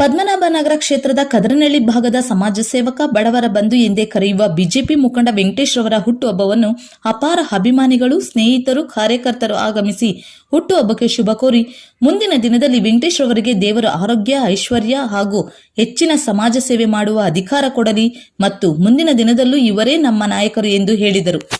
ನಗರ ಕ್ಷೇತ್ರದ ಕದರನಹಳ್ಳಿ ಭಾಗದ ಸಮಾಜ ಸೇವಕ ಬಡವರ ಬಂಧು ಎಂದೇ ಕರೆಯುವ ಬಿಜೆಪಿ ಮುಖಂಡ ವೆಂಕಟೇಶ್ ರವರ ಹುಟ್ಟುಹಬ್ಬವನ್ನು ಅಪಾರ ಅಭಿಮಾನಿಗಳು, ಸ್ನೇಹಿತರು, ಕಾರ್ಯಕರ್ತರು ಆಗಮಿಸಿ ಹುಟ್ಟುಹಬ್ಬಕ್ಕೆ ಶುಭ ಕೋರಿ ಮುಂದಿನ ದಿನದಲ್ಲಿ ವೆಂಕಟೇಶ್ ರವರಿಗೆ ದೇವರ ಆರೋಗ್ಯ, ಐಶ್ವರ್ಯ ಹಾಗೂ ಹೆಚ್ಚಿನ ಸಮಾಜ ಸೇವೆ ಮಾಡುವ ಅಧಿಕಾರ ಕೊಡಲಿ ಮತ್ತು ಮುಂದಿನ ದಿನದಲ್ಲೂ ಇವರೇ ನಮ್ಮ ನಾಯಕರು ಎಂದು ಹೇಳಿದರು.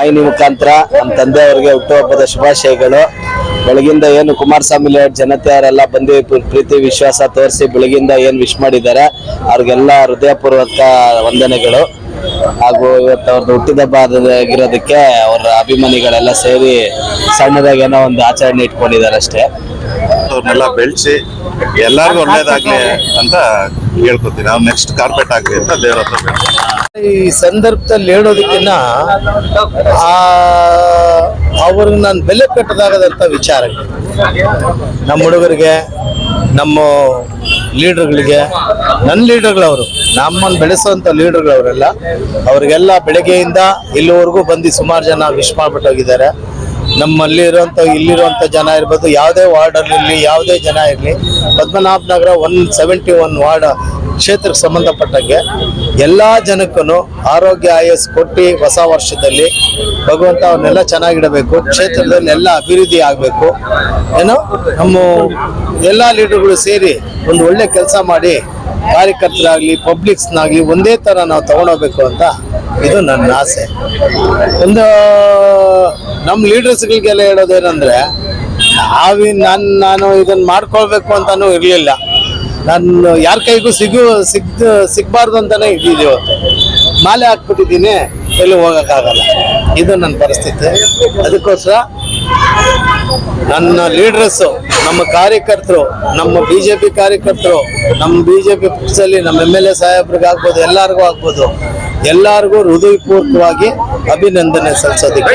ವಾಹಿನಿ ಮುಖಾಂತರ ನಮ್ಮ ತಂದೆಯವರಿಗೆ ಹುಟ್ಟುಹಬ್ಬದ ಶುಭಾಶಯಗಳು. ಬೆಳಗಿಂದ ಏನು ಕುಮಾರಸ್ವಾಮಿ ಲೇಟ್ ಜನತೆಯವರೆಲ್ಲ ಬಂದು ಪ್ರ- ಪ್ರೀತಿ, ವಿಶ್ವಾಸ ತೋರಿಸಿ ಬೆಳಗಿಂದ ಏನು ವಿಶ್ ಮಾಡಿದ್ದಾರೆ, ಅವ್ರಿಗೆಲ್ಲ ಹೃದಯಪೂರ್ವಕ ವಂದನೆಗಳು. ಹಾಗೂ ಇವತ್ತು ಅವ್ರದ್ದು ಹುಟ್ಟಿದಬ್ಬ ಆಗಿರೋದಕ್ಕೆ ಅವರ ಅಭಿಮಾನಿಗಳೆಲ್ಲ ಸೇರಿ ಸಣ್ಣದಾಗಿ ಏನೋ ಒಂದು ಆಚರಣೆ ಇಟ್ಕೊಂಡಿದ್ದಾರೆ ಅಷ್ಟೇ ಅವ್ರನ್ನೆಲ್ಲ ಬೆಳೆಸಿ ಎಲ್ಲರಿಗೂ ಒಳ್ಳೇದಾಗ್ಲಿ ಅಂತ ಹೇಳ್ಕೊತೀನಿ ಅವ್ರು ನೆಕ್ಸ್ಟ್ ಕಾರ್ಪೆಟ್ ಆಗ್ಲಿ ಅಂತ ದೇವ್ರ ಹತ್ರ ಬೇಡ್ತೀನಿ. ಈ ಸಂದರ್ಭದಲ್ಲಿ ಹೇಳೋದಕ್ಕಿನ್ನ ಆ ಅವ್ರಿಗೆ ನಾನು ಬೆಲೆ ಕಟ್ಟದಾಗದಂಥ ವಿಚಾರ. ನಮ್ಮ ಹುಡುಗರಿಗೆ ನಮ್ಮ ಲೀಡರ್ಗಳಿಗೆ ನನ್ನ ಲೀಡರ್ಗಳವರು ನಮ್ಮನ್ನು ಬೆಳೆಸುವಂಥ ಲೀಡರ್ಗಳವರೆಲ್ಲ, ಅವರಿಗೆಲ್ಲ ಬೆಳಗ್ಗೆಯಿಂದ ಇಲ್ಲಿವರೆಗೂ ಬಂದು ಸುಮಾರು ಜನ ವಿಶ್ ಮಾಡಿಬಿಟ್ಟೋಗಿದ್ದಾರೆ ನಮ್ಮಲ್ಲಿ ಇರುವಂಥ ಇಲ್ಲಿರುವಂಥ ಜನ ಇರ್ಬೋದು, ಯಾವುದೇ ವಾರ್ಡಲ್ಲಿ ಯಾವುದೇ ಜನ ಇರಲಿ Padmanabha Nagar one seventy one ward ಕ್ಷೇತ್ರಕ್ಕೆ ಸಂಬಂಧಪಟ್ಟಂಗೆ ಎಲ್ಲ ಜನಕ್ಕೂ ಆರೋಗ್ಯ ಆಯಸ್ ಕೊಟ್ಟು ಹೊಸ ವರ್ಷದಲ್ಲಿ ಭಗವಂತ ಅವನ್ನೆಲ್ಲ ಚೆನ್ನಾಗಿಡಬೇಕು, ಕ್ಷೇತ್ರದಲ್ಲಿ ಎಲ್ಲ ಅಭಿವೃದ್ಧಿ ಆಗಬೇಕು. ಏನು ನಮ್ಮ ಎಲ್ಲ ಲೀಡರ್ಗಳು ಸೇರಿ ಒಂದು ಒಳ್ಳೆ ಕೆಲಸ ಮಾಡಿ ಕಾರ್ಯಕರ್ತರಾಗಲಿ, ಪಬ್ಲಿಕ್ಸ್ನಾಗಲಿ ಒಂದೇ ಥರ ನಾವು ತಗೊಂಡೋಗ್ಬೇಕು ಅಂತ ಇದು ನನ್ನ ಆಸೆ. ಒಂದು, ನಮ್ಮ ಲೀಡರ್ಸ್ಗಳಿಗೆಲ್ಲ ಹೇಳೋದೇನೆಂದರೆ ನಾವಿ ನಾನು ನಾನು ಇದನ್ನು ಮಾಡ್ಕೊಳ್ಬೇಕು ಅಂತಲೂ ಇರಲಿಲ್ಲ. ನಾನು ಯಾರ ಕೈಗೂ ಸಿಗು ಸಿಗ್ ಸಿಗಬಾರ್ದು ಅಂತಾನೆ ಇದ್ದೀನಿ ಇವತ್ತು ಮಾಲೆ ಹಾಕ್ಬಿಟ್ಟಿದ್ದೀನಿ ಎಲ್ಲಿ ಹೋಗೋಕ್ಕಾಗಲ್ಲ. ಇದು ನನ್ನ ಪರಿಸ್ಥಿತಿ. ಅದಕ್ಕೋಸ್ಕರ ನನ್ನ ಲೀಡ್ರಸ್ಸು ನಮ್ಮ ಕಾರ್ಯಕರ್ತರು ನಮ್ಮ ಬಿ ಜೆ ಪಿ ಕಾರ್ಯಕರ್ತರು ನಮ್ಮ ಬಿ ಜೆ ಪಿ ಪಕ್ಷದಲ್ಲಿ ನಮ್ಮ ಎಂ ಎಲ್ ಎ ಸಾಹೇಬ್ರಿಗೆ ಆಗ್ಬೋದು ಎಲ್ಲರಿಗೂ ಆಗ್ಬೋದು. ಎಲ್ಲರಿಗೂ ಹೃದಯಪೂರ್ವಕವಾಗಿ ಅಭಿನಂದನೆ ಸಲ್ಲಿಸೋದಕ್ಕೆ.